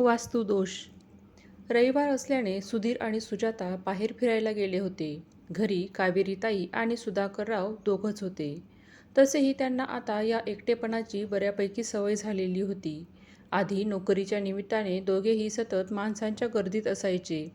वास्तुदोष. रविवार असल्याने सुधीर आणि सुजाता बाहेर फिरायला गेले होते. घरी कावेरीताई आणि सुधाकरराव दोघंच होते. तसेही त्यांना आता या एकटेपणाची बऱ्यापैकी सवय झालेली होती. आधी नोकरीच्या निमित्ताने दोघेही सतत माणसांच्या गर्दीत असायचे.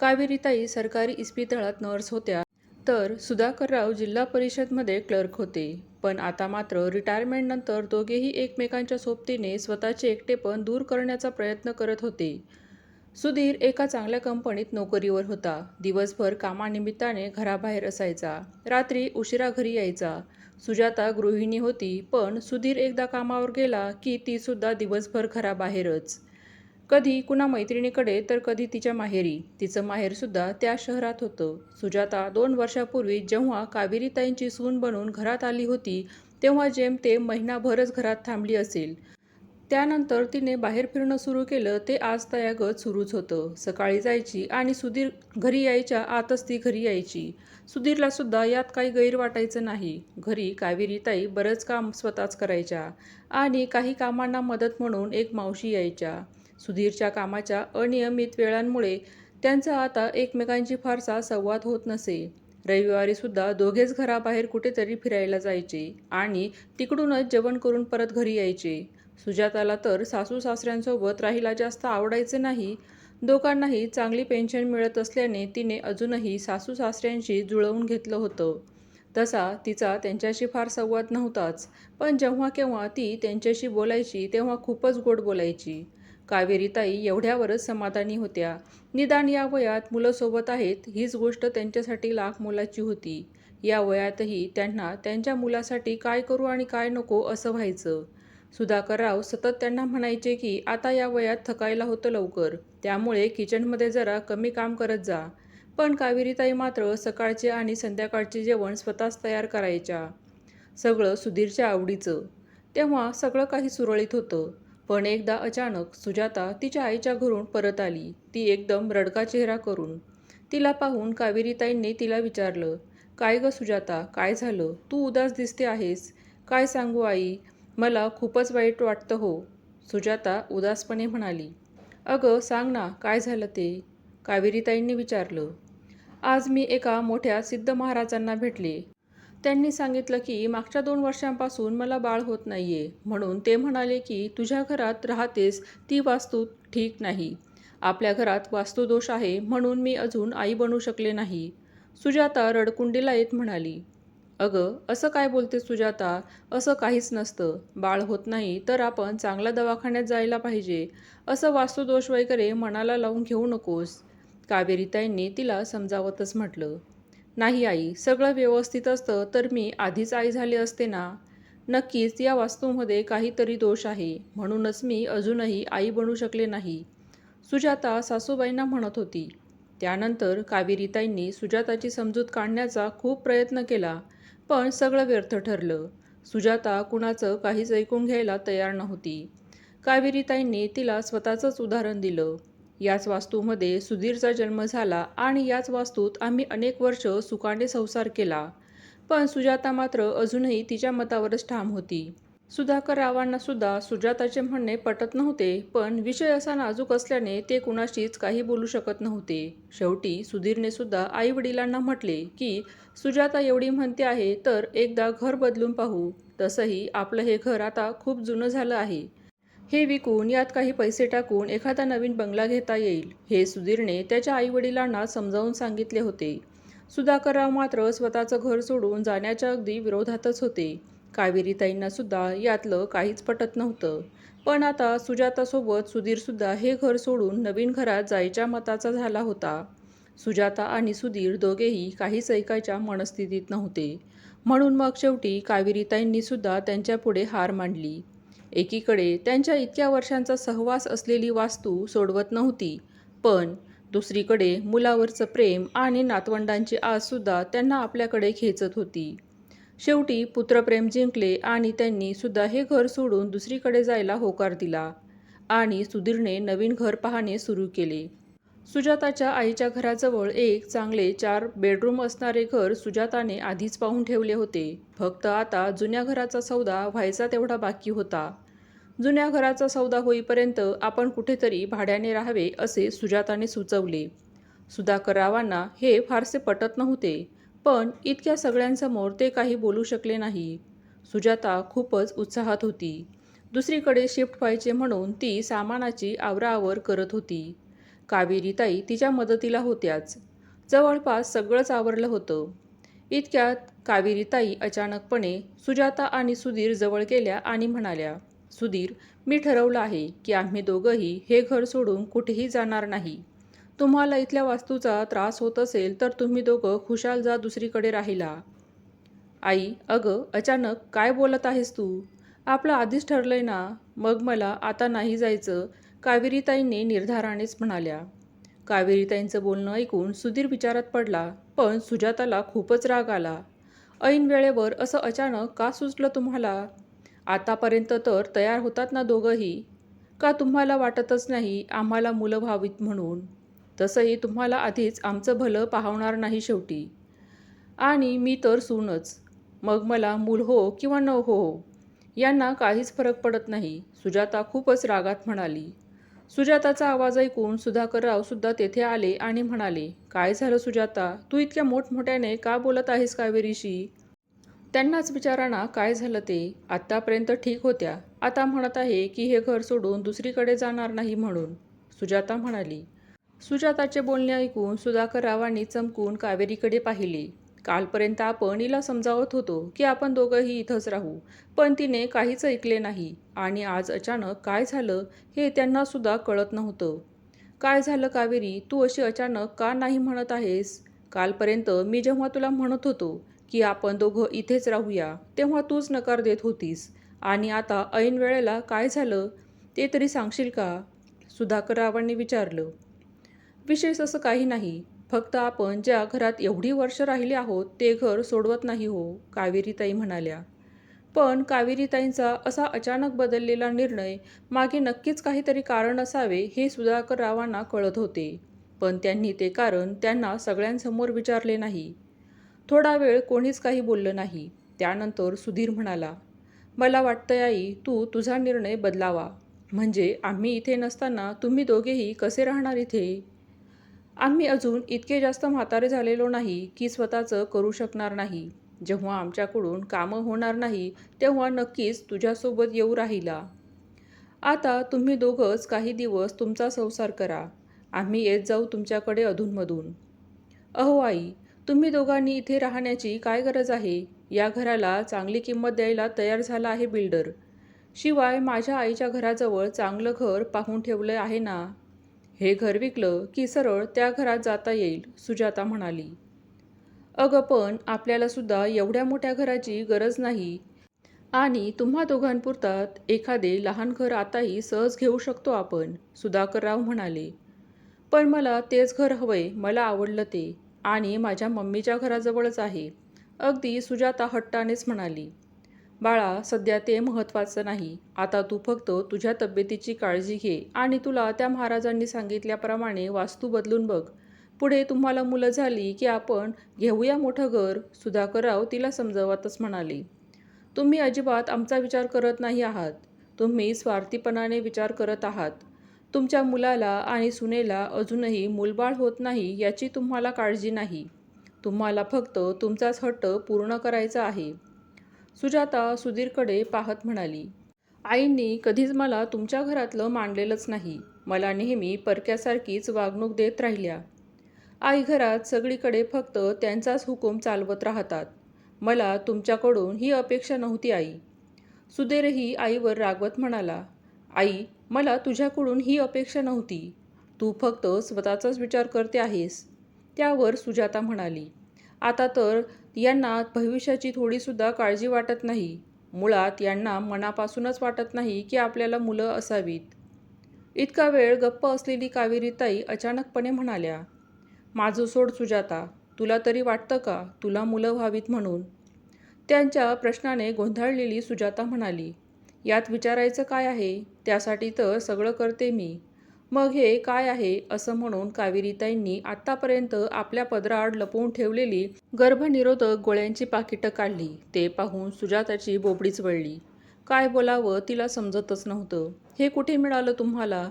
कावेरीताई सरकारी इस्पितळात नर्स होत्या. तर सुधाकरराव जिल्हा परिषदमध्ये क्लर्क होते. पण आता मात्र रिटायरमेंटनंतर दोघेही एकमेकांच्या सोबतीने स्वतःचे एकटेपण दूर करण्याचा प्रयत्न करत होते. सुधीर एका चांगल्या कंपनीत नोकरीवर होता. दिवसभर कामानिमित्ताने घराबाहेर असायचा. रात्री उशिरा घरी यायचा. सुजाता गृहिणी होती पण सुधीर एकदा कामावर गेला की तीसुद्धा दिवसभर घराबाहेरच. कधी कुणा मैत्रिणीकडे तर कधी तिच्या माहेरी. तिचं माहेरसुद्धा त्या शहरात होतं. सुजाता दोन वर्षापूर्वी जेव्हा कावेरीताईंची सून बनून घरात आली होती तेव्हा जेमतेम महिनाभरच घरात थांबली असेल. त्यानंतर तिने बाहेर फिरणं सुरू केलं ते आज तयागत सुरूच होतं. सकाळी जायची आणि सुधीर घरी यायच्या आतच ती घरी यायची. सुधीरला सुद्धा यात काही गैर वाटायचं नाही. घरी कावेरीताई बरंच काम स्वतःच करायच्या आणि काही कामांना मदत म्हणून एक मावशी यायच्या. सुधीरच्या कामाच्या अनियमित वेळांमुळे त्यांचा आता एकमेकांशी फारसा संवाद होत नसे. रविवारीसुद्धा दोघेच घराबाहेर कुठेतरी फिरायला जायचे आणि तिकडूनच जेवण करून परत घरी यायचे. सुजाताला तर सासू सासऱ्यांसोबत राहायला जास्त आवडायचे नाही. दोघांनाही चांगली पेन्शन मिळत असल्याने तिने अजूनही सासू सासऱ्यांशी जुळवून घेतलं होतं. तसा तिचा त्यांच्याशी फार संवाद नव्हताच पण जेव्हा केव्हा ती त्यांच्याशी बोलायची तेव्हा खूपच गोड बोलायची. कावेरीताई एवढ्यावरच समाधानी होत्या. निदान या वयात मुलं सोबत आहेत हीच गोष्ट त्यांच्यासाठी लाख मोलाची होती. या वयातही त्यांना त्यांच्या मुलासाठी काय करू आणि काय नको असं व्हायचं. सुधाकरराव सतत त्यांना म्हणायचे की आता या वयात थकायला होतं लवकर. त्यामुळे किचनमध्ये जरा कमी काम करत जा. पण कावेरीताई मात्र सकाळचे आणि संध्याकाळचे जेवण स्वतःच तयार करायच्या. सगळं सुधीरच्या आवडीचं. तेव्हा सगळं काही सुरळीत होतं. पण एकदा अचानक सुजाता तिच्या आईच्या घरून परत आली. ती एकदम रडका चेहरा करून तिला पाहून कावेरीताईंनी तिला विचारलं काय ग सुजाता काय झालं? तू उदास दिसते आहेस. काय सांगू आई? मला खूपच वाईट वाटतं हो. सुजाता उदासपणे म्हणाली अगं सांग ना काय झालं ते? कावेरीताईंनी विचारलं आज मी एका मोठ्या सिद्ध महाराजांना भेटले. त्यांनी सांगितलं की मागच्या दोन वर्षांपासून मला बाळ होत नाही आहे म्हणून ते म्हणाले की तुझ्या घरात राहतेस ती वास्तू ठीक नाही. आपल्या घरात वास्तुदोष आहे म्हणून मी अजून आई बनू शकले नाही. सुजाता रडकुंडीला येत म्हणाली अगं असं काय बोलते सुजाता? असं काहीच नसतं. बाळ होत नाही तर आपण चांगल्या दवाखान्यात जायला पाहिजे. असं वास्तुदोष वगैरे मनाला लावून घेऊ नकोस. कावेरीताईंनी तिला समजावतच म्हटलं. नाही आई सगळं व्यवस्थित असतं तर मी आधीच आई झाले असते ना? नक्कीच या वास्तूमध्ये काहीतरी दोष आहे. म्हणूनच मी अजूनही आई बनू शकले नाही. सुजाता सासूबाईंना म्हणत होती. त्यानंतर कावेरीताईंनी सुजाताची समजूत काढण्याचा खूप प्रयत्न केला पण सगळं व्यर्थ ठरलं. सुजाता कुणाचं काहीच ऐकून घ्यायला तयार नव्हती. कावेरीताईंनी तिला स्वतःचंच उदाहरण दिलं. याच वास्तूमध्ये सुधीरचा जन्म झाला आणि याच वास्तूत आम्ही अनेक वर्ष सुखाने संसार केला. पण सुजाता मात्र अजूनही तिच्या मतावरच ठाम होती. सुधाकर रावांना सुद्धा सुजाताचे म्हणणे पटत नव्हते पण विषय असा नाजूक असल्याने ते कुणाशीच काही बोलू शकत नव्हते. शेवटी सुधीरने सुद्धा आई वडिलांना म्हटले की सुजाता एवढी म्हणते आहे तर एकदा घर बदलून पाहू. तसंही आपलं हे घर आता खूप जुनं झालं आहे. हे विकून यात काही पैसे टाकून एखादा नवीन बंगला घेता येईल हे सुधीरने त्याच्या आईवडिलांना समजावून सांगितले होते. सुधाकरराव मात्र स्वतःचं घर सोडून जाण्याच्या अगदी विरोधातच होते. कावेरीताईंना सुद्धा यातलं काहीच पटत नव्हतं. पण आता सुजातासोबत सुधीरसुद्धा हे घर सोडून नवीन घरात जायच्या मताचा झाला होता. सुजाता आणि सुधीर दोघेही काहीच ऐकायच्या मनस्थितीत नव्हते. म्हणून मग शेवटी कावेरीताईंनीसुद्धा त्यांच्यापुढे हार मांडली. एकीकडे त्यांच्या इतक्या वर्षांचा सहवास असलेली वास्तू सोडवत नव्हती पण दुसरीकडे मुलावरचं प्रेम आणि नातवंडांची आजसुद्धा त्यांना आपल्याकडे खेचत होती. शेवटी पुत्रप्रेम जिंकले आणि त्यांनी सुद्धा हे घर सोडून दुसरीकडे जायला होकार दिला आणि सुधीरने नवीन घर पाहणे सुरू केले. सुजाताच्या आईच्या घराजवळ एक चांगले चार बेडरूम असणारे घर सुजाताने आधीच पाहून ठेवले होते. फक्त आता जुन्या घराचा सौदा व्हायचा तेवढा बाकी होता. जुन्या घराचा सौदा होईपर्यंत आपण कुठेतरी भाड्याने राहावे असे सुजाताने सुचवले. सुधाकररावांना हे फारसे पटत नव्हते पण इतक्या सगळ्यांसमोर ते काही बोलू शकले नाही. सुजाता खूपच उत्साहात होती. दुसरीकडे शिफ्ट व्हायचे म्हणून ती सामानाची आवराआवर करत होती. कावेरीताई तिच्या मदतीला होत्याच. जवळपास सगळंच आवरलं होतं. इतक्यात कावेरीताई अचानकपणे सुजाता आणि सुधीर जवळ गेल्या आणि म्हणाल्या सुधीर मी ठरवलं आहे की आम्ही दोघंही हे घर सोडून कुठेही जाणार नाही. तुम्हाला इथल्या वास्तूचा त्रास होत असेल तर तुम्ही दोघं खुशाल जा दुसरीकडे राहिला. आई अगं अचानक काय बोलत आहेस तू? आपलं आधीच ठरलंय ना. मग मला आता नाही जायचं. कावेरीताईंनी निर्धारानेच म्हणाल्या कावेरीताईंचं बोलणं ऐकून सुधीर विचारात पडला पण सुजाताला खूपच राग आला. ऐन वेळेवर असं अचानक का सुचलं तुम्हाला? आतापर्यंत तर तयार होतात ना दोघंही. का तुम्हाला वाटतच नाही आम्हाला मुलं व्हावीत म्हणून? तसंही तुम्हाला आधीच आमचं भलं पाहवणार नाही शेवटी. आणि मी तर सूनच. मग मला मूल हो किंवा न हो यांना काहीच फरक पडत नाही. सुजाता खूपच रागात म्हणाली. सुजाताचा आवाज ऐकून सुधाकरराव सुद्धा तेथे आले आणि म्हणाले काय झालं सुजाता? तू इतक्या मोठमोठ्याने का बोलत आहेस कावेरीशी? त्यांनाच विचाराना काय झालं ते? आत्तापर्यंत ठीक होत्या. आता म्हणत आहे की हे घर सोडून दुसरीकडे जाणार नाही म्हणून. सुजाता म्हणाली. सुजाताचे बोलणे ऐकून सुधाकररावांनी चमकून कावेरीकडे पाहिले. कालपर्यंत आपण हिला समजावत होतो की आपण दोघंही इथंच राहू. पण तिने काहीच ऐकले नाही. आणि आज अचानक काय झालं हे त्यांना सुद्धा कळत नव्हतं. काय झालं कावेरी? तू अशी अचानक का नाही म्हणत आहेस? कालपर्यंत मी जेव्हा तुला म्हणत होतो की आपण दोघं इथेच राहूया तेव्हा तूच नकार देत होतीस. आणि आता ऐन वेळेला काय झालं ते तरी सांगशील का? सुधाकररावांनी विचारलं. विशेष असं काही नाही. फक्त आपण ज्या घरात एवढी वर्ष राहिले आहोत ते घर सोडवत नाही हो कावेरीताई म्हणाल्या. पण कावेरीताईंचा असा अचानक बदललेला निर्णय मागे नक्कीच काहीतरी कारण असावे हे सुधाकररावांना कळत होते. पण त्यांनी ते कारण त्यांना सगळ्यांसमोर विचारले नाही. थोडा वेळ कोणीच काही बोललं नाही. त्यानंतर सुधीर म्हणाला मला वाटतंय आई तू तुझा निर्णय बदलावा. म्हणजे आम्ही इथे नसताना तुम्ही दोघेही कसे राहणार इथे? आम्ही अजून इतके जास्त म्हातारे झालेलो नाही की स्वतःचं करू शकणार नाही. जेव्हा आमच्याकडून कामं होणार नाही तेव्हा नक्कीच तुझ्यासोबत येऊ राहिला. आता तुम्ही दोघंच काही दिवस तुमचा संसार करा. आम्ही येत जाऊ तुमच्याकडे अधूनमधून. अहो आई तुम्ही दोघांनी इथे राहण्याची काय गरज आहे? या घराला चांगली किंमत द्यायला तयार झाला आहे बिल्डर. शिवाय माझ्या आईच्या घराजवळ चांगलं घर पाहून ठेवलं आहे ना? हे घर विकलं की सरळ त्या घरात जाता येईल सुजाता म्हणाली. अगं पण आपल्यालासुद्धा एवढ्या मोठ्या घराची गरज नाही. आणि तुम्हा दोघांपुरतात एखादे लहान घर आताही सहज घेऊ शकतो आपण सुधाकरराव म्हणाले. पण मला तेच घर हवंय मला आवडलं ते. आणि माझ्या मम्मीच्या घराजवळच आहे. अगदी सुजाता हट्टानेच म्हणाली. बाळा सध्या ते महत्त्वाचं नाही. आता तू फक्त तुझ्या तब्येतीची काळजी घे आणि तुला त्या महाराजांनी सांगितल्याप्रमाणे वास्तू बदलून बघ. पुढे तुम्हाला मुलं झाली की आपण घेऊया मोठं घर सुधाकरराव तिला समजावतच म्हणाले. तुम्ही अजिबात आमचा विचार करत नाही आहात. तुम्ही स्वार्थीपणाने विचार करत आहात. तुमच्या मुलाला आणि सुनेला अजूनही मूलबाळ होत नाही याची तुम्हाला काळजी नाही. तुम्हाला फक्त तुमचाच हट्ट पूर्ण करायचा आहे. सुजाता सुधीरकडे पाहत म्हणाली आईंनी कधीच मला तुमच्या घरातलं मांडलेलंच नाही. मला नेहमी परक्यासारखीच वागणूक देत राहिल्या. आई घरात सगळीकडे फक्त त्यांचाच हुकूम चालवत राहतात. मला तुमच्याकडून ही अपेक्षा नव्हती आई. सुधीरही आईवर रागवत म्हणाला आई मला तुझ्याकडून ही अपेक्षा नव्हती. तू फक्त स्वतःचाच विचार करते आहेस. त्यावर सुजाता म्हणाली आता तर यांना भविष्याची थोडीसुद्धा काळजी वाटत नाही. मुळात यांना मनापासूनच वाटत नाही की आपल्याला मुलं असावीत. इतका वेळ गप्प असलेली कावेरीताई अचानकपणे म्हणाल्या माझं सोड सुजाता तुला तरी वाटतं का तुला मुलं व्हावीत म्हणून? त्यांच्या प्रश्नाने गोंधळलेली सुजाता म्हणाली यात विचारायचं काय आहे? त्यासाठी तर सगळं करते मी. मग हे काय आहे असं म्हणून कावेरीताईंनी आत्तापर्यंत आपल्या पदराआड लपवून ठेवलेली गर्भनिरोधक गोळ्यांची पाकिटं काढली. ते पाहून सुजाताची बोबडीच वळली. काय बोलावं तिला समजतच नव्हतं. हे कुठे मिळालं तुम्हाला?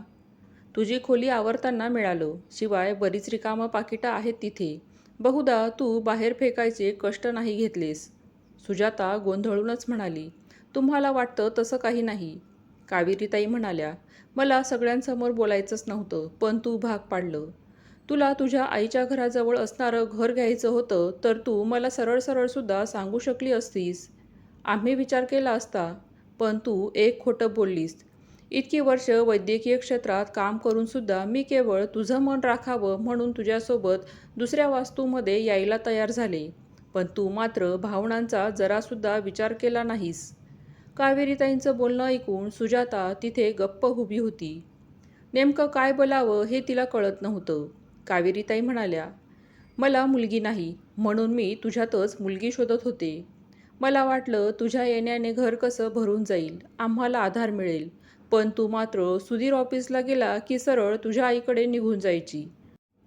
तुझी खोली आवरताना मिळालं. शिवाय बरीच रिकामं पाकिटं आहेत तिथे. बहुधा तू बाहेर फेकायचे कष्ट नाही घेतलेस. सुजाता गोंधळूनच म्हणाली तुम्हाला वाटतं तसं काही नाही. कावेरीताई म्हणाल्या मला सगळ्यांसमोर बोलायचंच नव्हतं पण तू भाग पाडलं. तुला तुझ्या आईच्या घराजवळ असणारं घर घ्यायचं होतं तर तू मला सरळ सरळसुद्धा सांगू शकली असतीस. आम्ही विचार केला असता पण तू एक खोटं बोललीस. इतकी वर्ष वैद्यकीय क्षेत्रात काम करूनसुद्धा मी केवळ तुझं मन राखावं म्हणून तुझ्यासोबत दुसऱ्या वास्तूमध्ये यायला तयार झाले पण तू मात्र भावनांचा जरासुद्धा विचार केला नाहीस. कावेरीताईंचं बोलणं ऐकून सुजाता तिथे गप्प उभी होती. नेमकं काय बोलावं हे तिला कळत नव्हतं. कावेरीताई म्हणाल्या मला मुलगी नाही म्हणून मी तुझ्यातच मुलगी शोधत होते. मला वाटलं तुझ्या येण्याने घर कसं भरून जाईल आम्हाला आधार मिळेल पण तू मात्र सुधीर ऑफिसला गेला की सरळ तुझ्या आईकडे निघून जायची.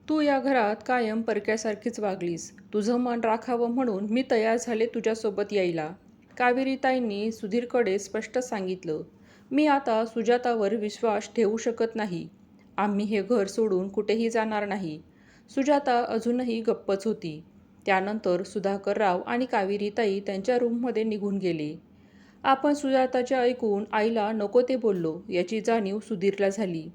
तू या घरात कायम परक्यासारखीच वागलीस. तुझं मन राखावं म्हणून मी तयार झाले तुझ्यासोबत यायला. कावेरीताईंनी सुधीरकडे स्पष्ट सांगितलं मी आता सुजातावर विश्वास ठेवू शकत नाही. आम्ही हे घर सोडून कुठेही जाणार नाही. सुजाता अजूनही गप्पच होती. त्यानंतर सुधाकरराव आणि कावेरीताई त्यांच्या रूममध्ये निघून गेले. आपण सुजाताच्या ऐकून आईला नको ते बोललो याची जाणीव सुधीरला झाली.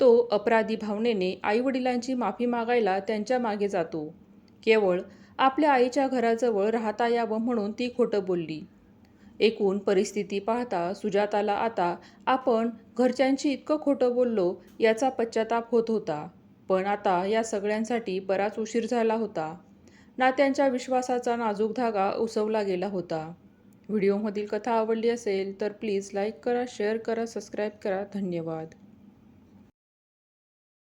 तो अपराधी भावनेने आईवडिलांची माफी मागायला त्यांच्या मागे जातो. केवळ आपल्या आईच्या घराजवळ राहता यावं म्हणून ती खोटं बोलली. एकूण परिस्थिती पाहता सुजाताला आता आपण घरच्यांशी इतकं खोटं बोललो याचा पश्चाताप होत होता. पण आता या सगळ्यांसाठी बराच उशीर झाला होता. नात्यांच्या विश्वासाचा नाजूक धागा उसवला गेला होता. व्हिडिओमधील कथा आवडली असेल तर प्लीज लाईक करा शेअर करा सबस्क्राईब करा. धन्यवाद.